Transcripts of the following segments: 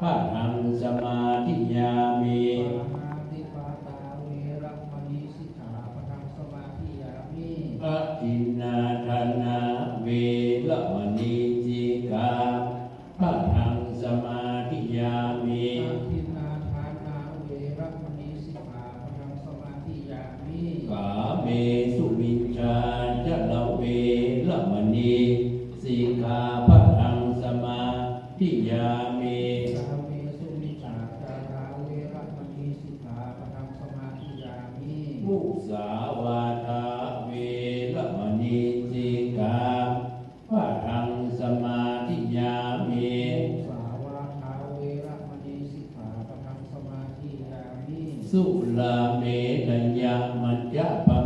පරං සමාධියාමේ। ลาเมตัญญามัจจป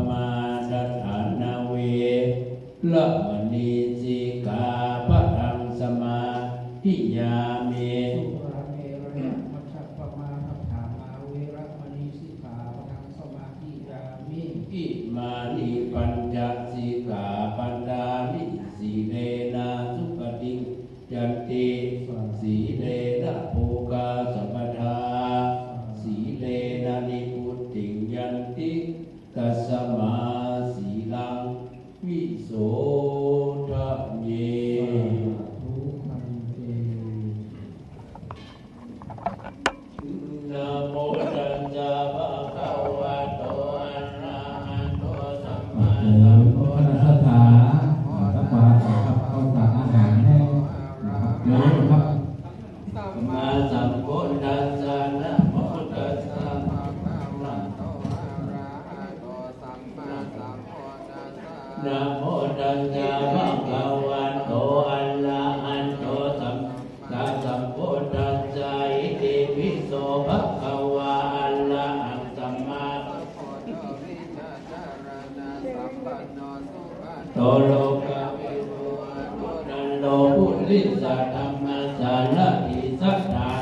โตโลกะวิรูอนุนันโลปุริสธรรมสารติสัทธา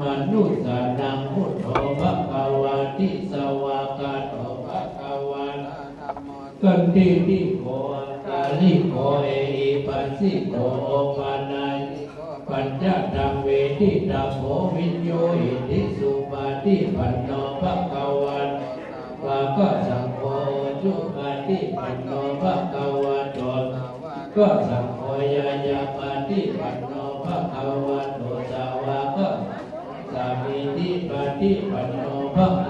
มนุสานังพุทโธภะคะวะติสวากาโตภะคะวะกันติติโกกาลิโกเอหิปัสสิโกปานัยปัญจตังเวทิตาโพวิ ก็สังโฆยายาปฏิปันโนภะคะวะโตสาวกสามีติปฏิปันโนภะค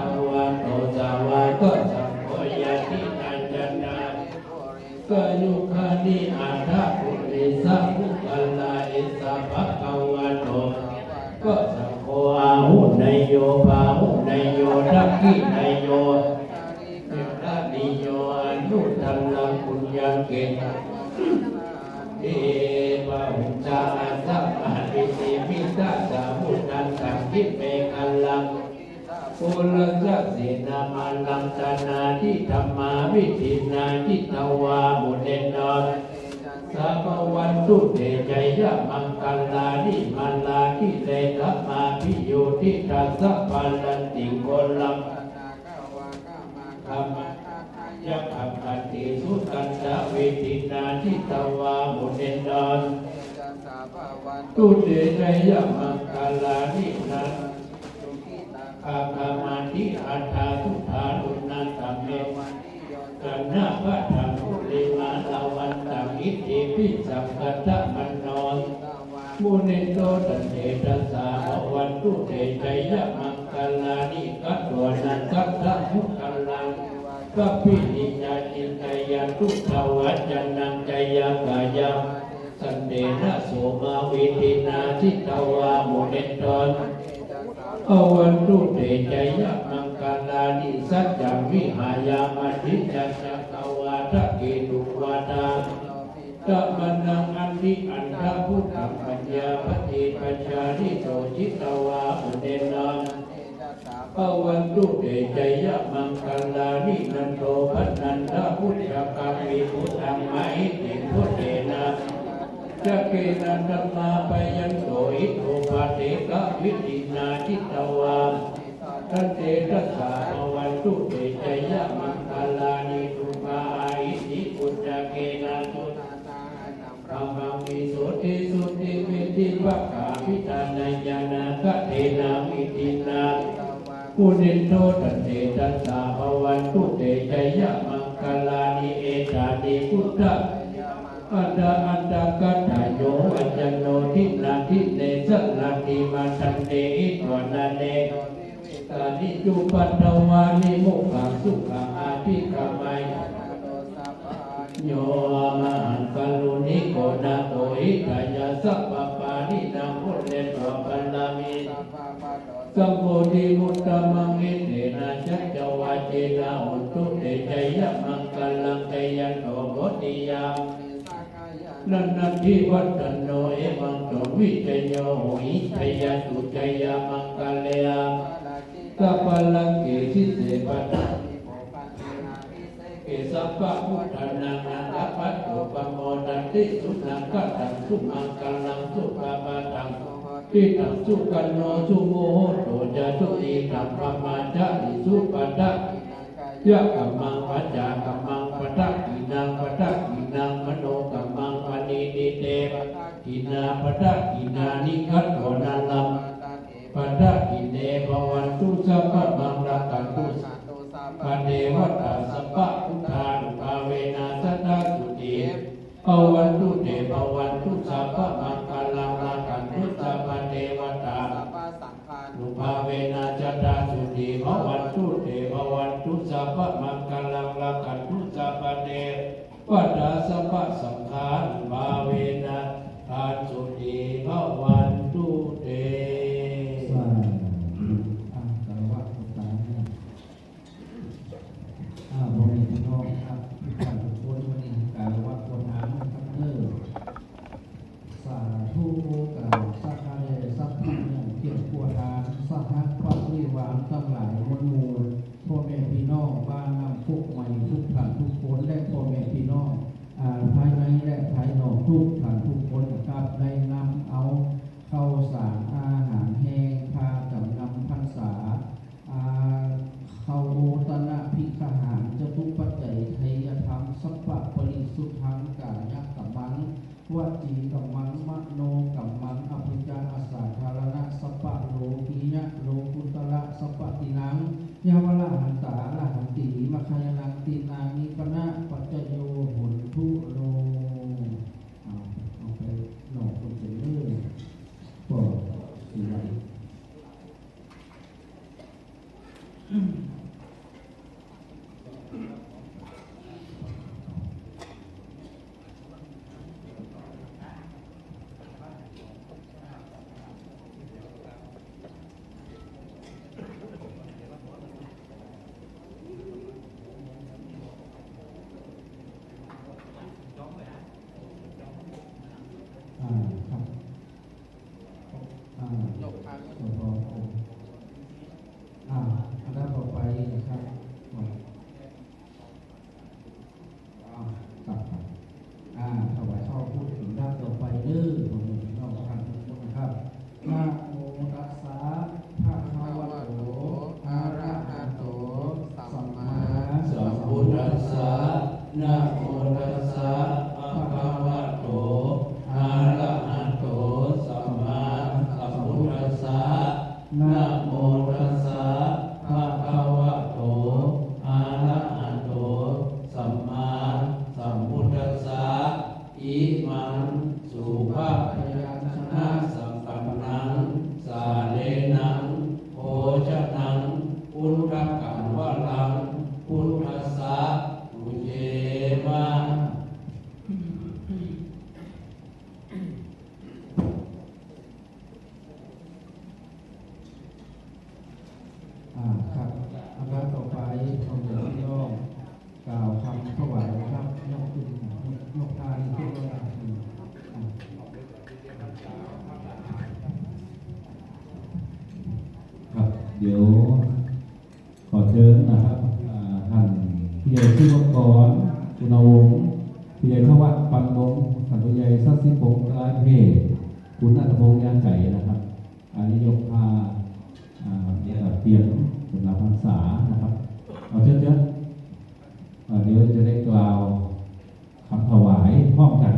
ะวะ วันตุเตจยะมังคัลานิมัลาทิเลธรรมาพิโยทิตัสสะปัลลันติโกลัมธรรมยักขัปติสุตันตะเวทินาทิตวามุเนนนตุเตชยะมังคลานินันอาคามาติอัฏฐาทุธานุนันตัมเมกันนาพะ มุนิโตตันเตตัสสาภวันตุเตชยมังคลานิกัตตวนันตัตตะมุคัลลังกัปปินิยาจินยาตุภวัจจนังจยกายาสันเดนะโสมาวิตินาทิตวาโมเนตอนอวันตุเตจยมังคลานิสัจจวิหายามาทิจัสกวาทะเกตุวาตา ตะมันนังอันติอันทะพุทธังปัญญาปฏิปัญญาทิโตจิตวาโมเนนอนอวันตุเตจยะมังคลานินันโตพันนันทะพุทธกัมมิพุทธังไมติพุทเทนะจักเกนันธรรมาไปยันโตอิโตปาเตกะวิตินาจิตวาทันเตทัสสะภวันตุเต กุณิโตตันเตตัสสะภวันตุเตชยะมังคลานิเอตานิพุทธอัตตาอัตตากัตถโยอัจจโนทินาทิเนสัลลาติมาทันเตอิตวนาเนตานิจุปัตตวานิมุขังสุขังอาภิกามัยโย สัมโพธิมุตตะมังเอเตนะจัจจวาเจนะอุตุเตชยมังคลังเตยันโตโบติยามนันนันทิวัตโนเอวังโตวิจโยหิชยตุจยามังกเลยกัปปลังเกสิเสปัตเกสัพพะพุทธนานาปัตโตปโมดันติสุนังกัตังสุมังกลังสุปปะตัง ติตังสุกันโนสุโมโหโตจะตุติตังปมาจาริสุปัตตะยะกัมมังปัจจากัมมังปะทะกินังปะทะกินังมโนกัมมังปณินิเตปกินาปะทะกินานิคัตโตนาลัมปะทะกิเนภวันตุสัพพะมังรักันตุปะเดวตาสัพพะพุทธานุภาเวนะสัตตาสุติภวันตุเต ผู้ใหญ่ขวัตปันวงปั้นผู้ใหญ่สัตสิพงศ์กลายเพคุณนัทพงษ์ยานใจนะครับอันนี้ยกพาเนี่ยเตรียมสำหรับภาษานะครับเอาเชิญเชิญอ่าเดี๋ยวจะได้กล่าวคำถวายพร้อมกัน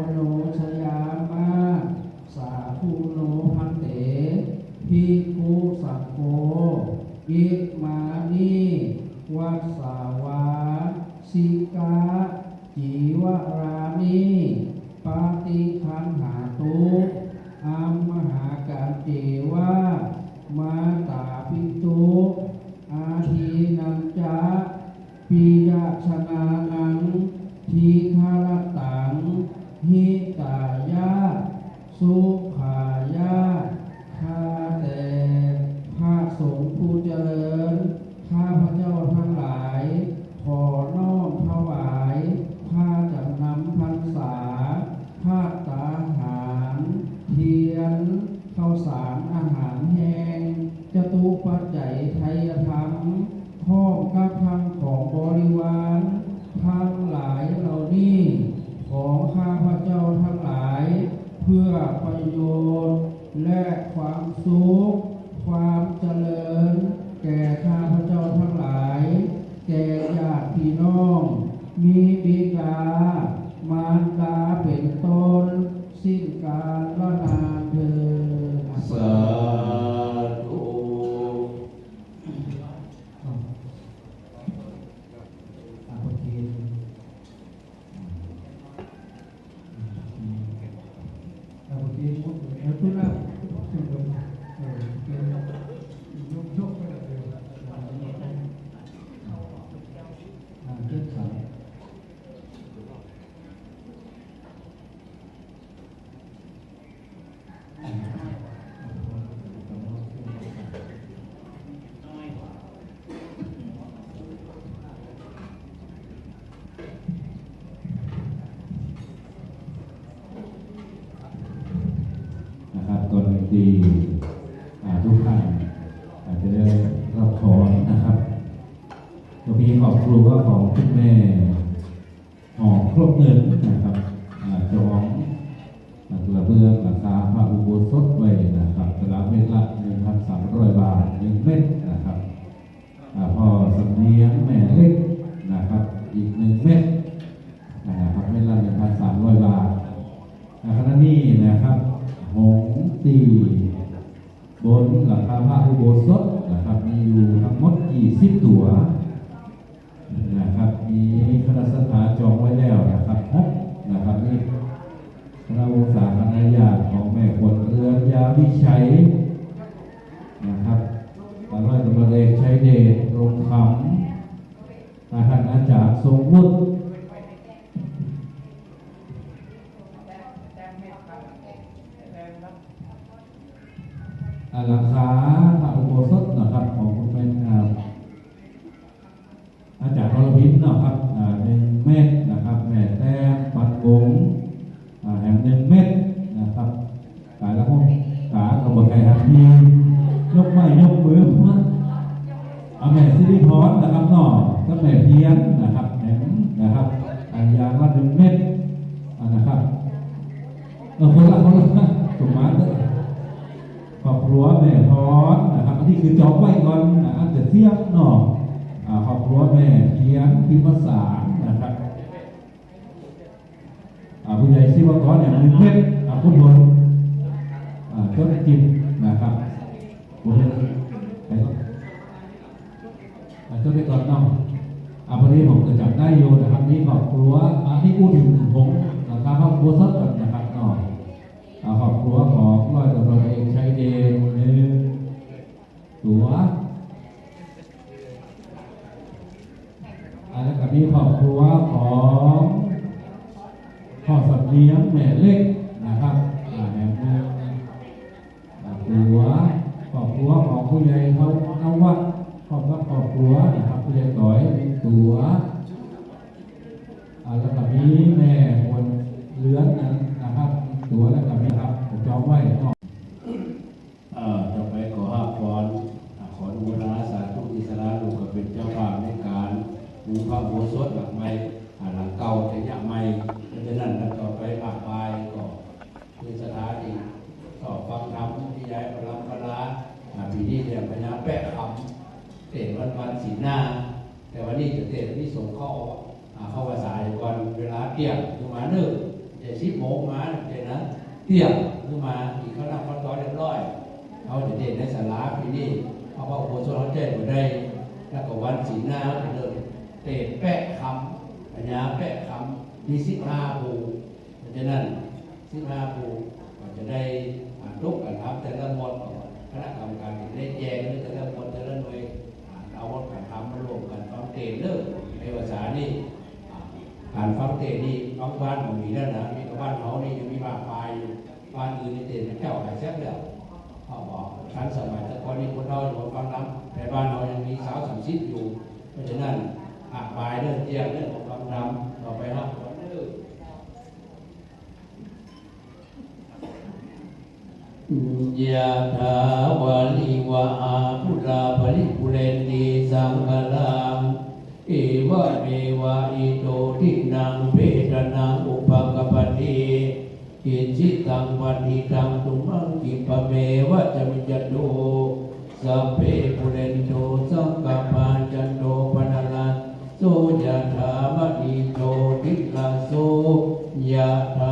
no, no. รัวของคุณแม่หอครบเงินนะครับจองกระเบืองราคาพระอุโบสถไว้นะครับตกระเม็ดละหนึ่งพันสามร้อยบาทหนึ่งเม็ดนะครับพ่อสำเนียงแม่เล็กนะครับ อีกหนึ่งเม็ดนะครับเม็ดละหนึ่งพันสามร้อยบาทขณะนี้นะครับหงตีบนหลังคาพระอุโบสถนะครับมีอยู่ทั้งหมดกี่สิบตัว พระองค์สาคณะญาติของแม่ควเรือนยาวิชัยนะครับพระราชบัณฑิตชัยเดชรงคำท่านอาจารย์ทรงวุฒิี่คือจองไว้ก่อนนะอาจจะเทียบเนาะครอบครัวแม่เทียงพิมพ์ภาษานะครับผู้ใหญ่ซีวกรเนี่ยมือเพชรคุณบนต้นจิมนะครับบนไปต้นไปก่อนน้องอาพอดีผมจะจับได้โยนะครับนี่ครอบครัวนี่พูดถึงผมนะครับครอบครัวซัดกับ นี้ครอบครัวของพ่อสัตว์เลี้ยงแม่เล็ก บูพระโบสถหลังใหม่หลังเก่าแต่ยะใหม่เพราะฉะนั้นต่อไปภาคปลายก็คือสถานที่สอบฟังธรรมที่ย้ายพระลัมพระลาปีนี้เรียนพญาแปะคำเตะวันวันสีหน้า แต่วันนี้จะเตะที่ส่งเข้าอ่าเข้าภาษาอีก่อนเวลาเที่ยงคือมาหนึ่งเจ็ดสิบโมงมาเดี๋ยวนะเที่ยงคือมาอีกเขานั่งเขาต่อเรียบร้อยเขาจะเด่นในสาราปีนี้เขาก็โคโซเขาแจ้งมาได้ แล้วก็วันสีหน้าเขา เตะแปะคำปัญญาแปะคำมีสิบห้าภูเพราะฉะนั้นสิบห้าภูก็จะได้อ่านทุกกันครับแต่ละหมดคณะกรรมการได้แจ้งแต่ละหมดแต่ละหน่วยอ่านเอาวัดกันทำมารวมกันฟังเตะเลิกในภาษานี่อ่าการฟังเตะนี่บางบ้านมันมีแล้วนะมีบ้านเขานี่ยังมีบ้านปลายอยู่บ้านอื่นนี่เตะมันเจ้าหายแซ่บแล้วเขาบอกชั้นสมัยแต่ก่อนนี้คนเราอยู่ฟังน้ำแต่บ้านเรายังมีสาวสามสิบอยู่ เพราะฉะนั้น อาบายเรื่องเจียงเรื่องของฟังน้ำต่อไปครับวันนี้ยะถาวาลิวะอาภุราภริปุเรนติสังกลังเอวะเมวะอิโตทินังเปตนังอุปกปปติอิจิตังวันหิตังตุมังกิปะเมวะจะมิจโตสัพเพปุเรนโตสังกปา ลาโสยะถา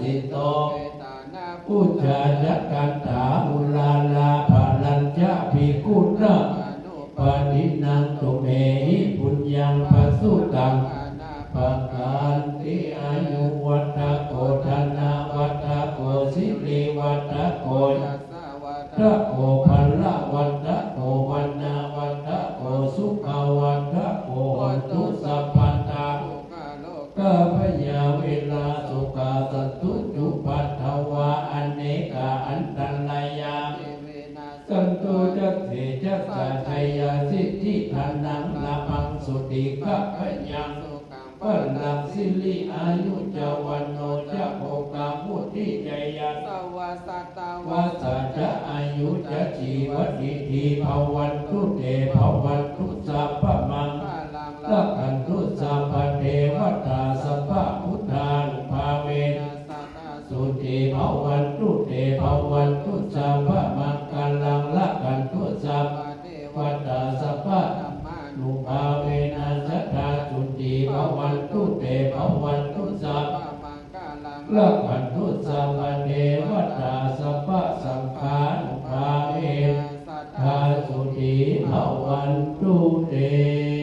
สสิโตอุจจายักันตาอุลาลาภาลัญจะภิกขุนะปานินังตุเม ปัลังสิลิอายุจาวันโนจะโภกามุติจยาวัสสจะอายุจะชีวติทีภวันทุเตภวันทุสัพพมั ภา